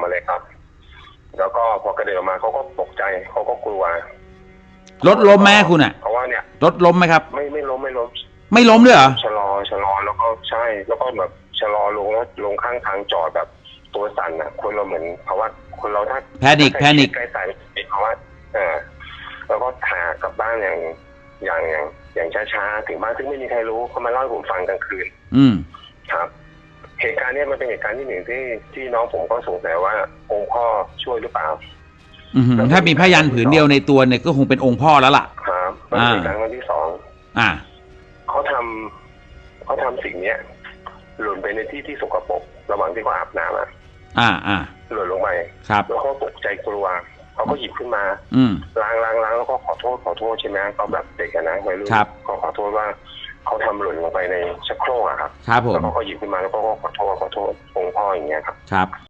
อกมาเลยครับ แล้วก็พอกระเด็นออกมาเขาก็ตกใจเขาก็กลัวรถล้มไหมคุณอะเพราะว่าเนี่ยรถล้มไหมครับ ไม่ไม่ล้มไม่ล้มไม่ล้มด้วยเหรอชะลอชะลอแล้วก็ใช่ แล้วก็แบบชะลอลงแล้วลงข้างทางจอดแบบตัวสั่นอะ คนเราเหมือนเพราะว่าคนเราถ้าแพนิคแพนิคใกล้ใส่เป็นเพราะว่าเออแล้วก็หากลับบ้านอย่างอย่างอย่างอย่างช้าๆถึงบ้านซึ่งไม่มีใครรู้เขามาเล่าให้ผมฟังกลางคืน อืม ณ์เนี้ยมันเป็นเหตุการณ์ที่หนึ่งที่ที่น้องผมก็สงสัยว่าองค์พ่อช่วยหรือเปล่าอือหือถ้ามีพยันผืนเดียวในตัวเนี่ยก็คงเป็นองค์พ่อแล้วล่ะ ครับแล้วอ่าเหตุการณ์วันที่สองอ่าเขาทำเขาทำสิ่งเนี้ยหล่นไปในที่ที่สกปรกระหว่างที่เขาอาบน้ำอะอ่าอ่าหล่นลงไปครับ แล้วเขาตกใจกลัวเขาก็หยิบขึ้นมา อืม ล้างล้างล้างแล้วก็ขอโทษขอโทษใช่ไหมเขาแบบเด็กอะนะวัยรุ่นครับ ก็ขอโทษว่า เขาทำหล่นลงไปในชักโครกอะครับครับผแล้วมเขาก็หยิบขึ้นมาแล้วก็ขอโทษขอโทษองค์พ่ออย่างเงี้ยครับครับ